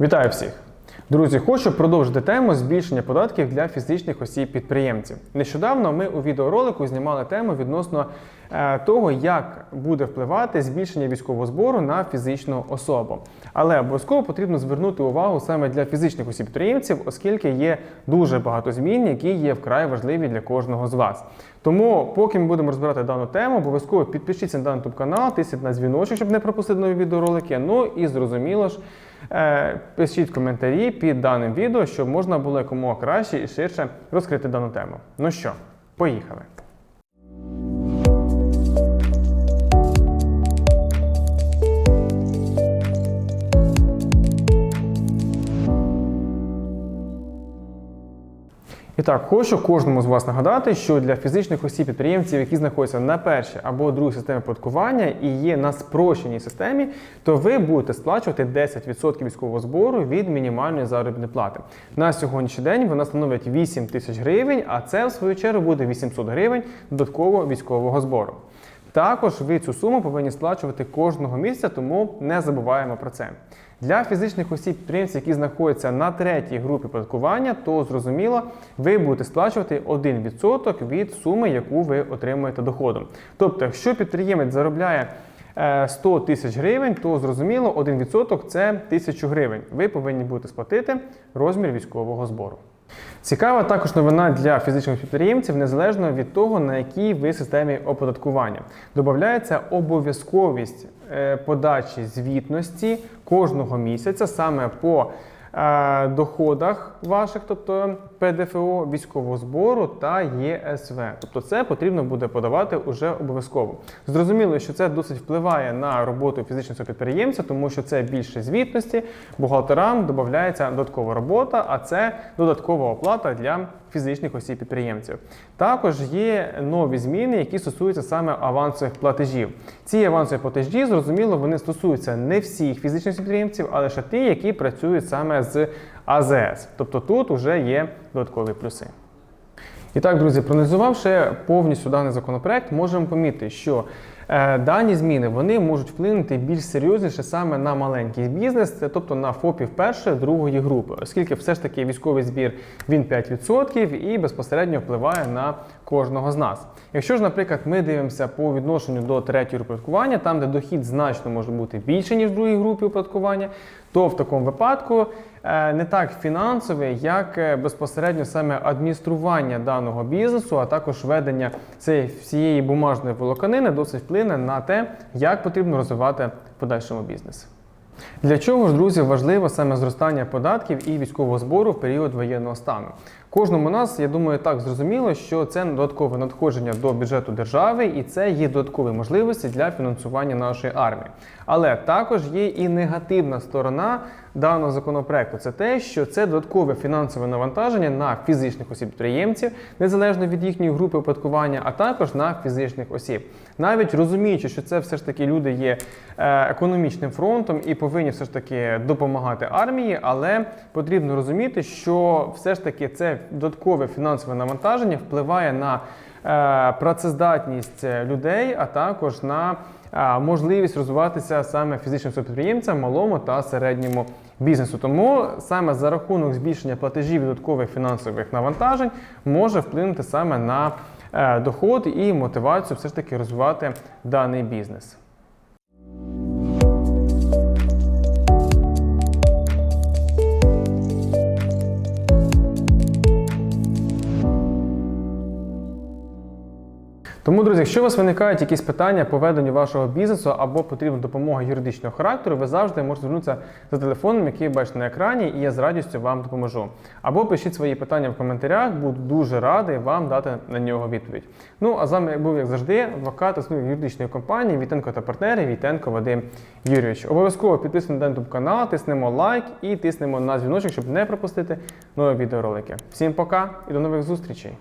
Вітаю всіх! Друзі, хочу продовжити тему збільшення податків для фізичних осіб підприємців. Нещодавно ми у відеоролику знімали тему відносно е, того, як буде впливати збільшення військового збору на фізичну особу. Але обов'язково потрібно звернути увагу саме для фізичних осіб підприємців, оскільки є дуже багато змін, які є вкрай важливі для кожного з вас. Тому, поки ми будемо розбирати дану тему, обов'язково підпишіться на даний YouTube канал, тисніть на дзвіночок, щоб не пропустити нові відеоролики. Ну і зрозуміло ж. Е, Пишіть коментарі під даним відео, щоб можна було якомога краще і ширше розкрити дану тему. Ну що, поїхали. І так, хочу кожному з вас нагадати, що для фізичних осіб підприємців, які знаходяться на першій або другій системі податкування і є на спрощеній системі, то ви будете сплачувати 10% військового збору від мінімальної заробітної плати. На сьогоднішній день вона становить 8 тисяч гривень, а це в свою чергу буде 800 гривень додаткового військового збору. Також ви цю суму повинні сплачувати кожного місяця, тому не забуваємо про це. Для фізичних осіб підприємців, які знаходяться на третій групі податкування, то зрозуміло, ви будете сплачувати 1% від суми, яку ви отримуєте доходом. Тобто, якщо підприємець заробляє е, 100 тисяч гривень, то зрозуміло, 1% це 1000 гривень. Ви повинні будете сплатити розмір військового збору. Цікава також новина для фізичних підприємців, незалежно від того, на якій ви системі оподаткування. Добавляється обов'язковість е, подачі звітності кожного місяця саме по е, доходах ваших, тобто ПДФО, військового збору та ЄСВ. Тобто це потрібно буде подавати уже обов'язково. Зрозуміло, що це досить впливає на роботу фізичного підприємця, тому що це більше звітності, бухгалтерам додається додаткова робота, а це додаткова оплата для фізичних осіб підприємців. Також є нові зміни, які стосуються саме авансових платежів. Ці авансові платежі, зрозуміло, вони стосуються не всіх фізичних підприємців, а лише ті, які працюють саме з АЗС. Тобто тут вже є додаткові плюси. І так, друзі, проаналізувавши повністю даний законопроект, можемо помітити, що дані зміни вони можуть вплинути більш серйозніше саме на маленький бізнес, тобто на ФОПів першої, другої групи, оскільки все ж таки військовий збір він 5% і безпосередньо впливає на кожного з нас. Якщо ж, наприклад, ми дивимося по відношенню до третьої групи оподаткування, там де дохід значно може бути більше ніж в другій групі оподаткування, то в такому випадку е, не так фінансове, як е, безпосередньо саме адміністрування даного бізнесу, а також ведення цієї всієї бумажної волоканини досить вплине на те, як потрібно розвивати в подальшому бізнес. Для чого ж, друзі, важливо саме зростання податків і військового збору в період воєнного стану? Кожному нас, я думаю, так зрозуміло, що це додаткове надходження до бюджету держави, і це є додаткові можливості для фінансування нашої армії. Але також є і негативна сторона даного законопроекту. Це те, що це додаткове фінансове навантаження на фізичних осіб підприємців, незалежно від їхньої групи оподаткування, а також на фізичних осіб. Навіть розуміючи, що це все ж таки люди є е, економічним фронтом і повинні все ж таки допомагати армії, але потрібно розуміти, що все ж таки це додаткове фінансове навантаження впливає на працездатність людей, а також на е, можливість розвиватися саме фізичним підприємцям, малому та середньому бізнесу. Тому саме за рахунок збільшення платежів і додаткових фінансових навантажень може вплинути саме на е, доход і мотивацію все ж таки розвивати даний бізнес. Тому, друзі, якщо у вас виникають якісь питання по веденню вашого бізнесу або потрібна допомога юридичного характеру, ви завжди можете звернутися за телефоном, який бачите на екрані, і я з радістю вам допоможу. Або пишіть свої питання в коментарях, буду дуже радий вам дати на нього відповідь. Ну а з вами був, як завжди, адвокат основи юридичної компанії Вітенко та партнери Вітенко Вадим Юрійович. Обов'язково підписуйтесь на YouTube канал, тиснемо лайк і тиснемо на дзвіночок, щоб не пропустити нові відеоролики. Всім пока і до нових зустрічей!